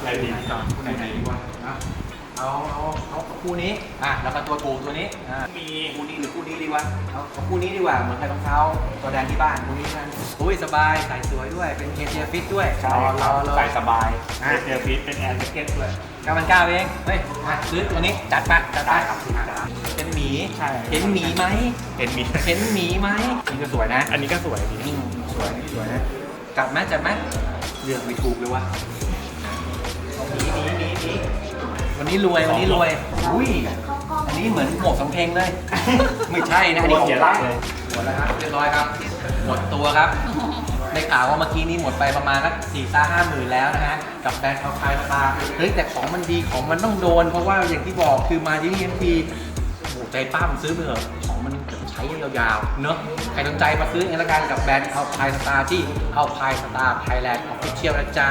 อะไรดีก่อนคู่ไหนไหนดีกว่าอะเอาเอาเอาคู่นี้อะแล้วก็ตัวถูกตัวนี้อะมีคู่นี้หรือคู่นี้ดีวะเอาเอาคู่นี้ดีกว่าเหมือนกับรองเท้าตัวแดงที่บ้านคู่นี้กันอุ้ยสบายใส่สวยด้วยเป็นเอเชียฟิตด้วยใช่รอครรับอเลยใส่สบายอะเป็นเอร์ฟิตเป็นแอร์แจ็คเก็ตด้วย เก้าพันเก้าเอง เฮ้ยมาซื้อตัวนี้จัดไปจัดไปได้ครับได้ครับเป็นหมีใช่เห็นหมีไหมเห็นมี เห็นหมีไหมนี่ก็สวยนะอันนี้ก็สวยดี อืมสวยสวยนะจัดไหมจัดไหมเลือกไม่ถูกเลยวะ นนี้รวยวันนี้รวยอุ้ยอันนี้เหมือนหมวกสำเพ็งเลย ไม่ใช่นะอันนี้ของเสียรักเลยหมดแล้วครับเรียบร้อยครับ หมดตัวครับได้ข่าวว่าเมื่อกี้นี้หมดไปประมาณสักสี่ซ่าห้าหมื่นแล้วนะฮะกับแบรนด์เอาคายตาเฮ้ยแต่ของมันดีของมันต้องโดน เพราะว่าอย่างที่บอกคือมาที่นี่ทั้งทีโอ้โหใจป้ามันซื้อไปเถอะของมันใช้ยาวๆเนอะใครสนใจมาซื้อเองละกันกับแบรนด์เอาคายสตาร์ที่เอาคายสตาร์ไทยแลนด์ออฟฟิเชียลนะจ๊ะ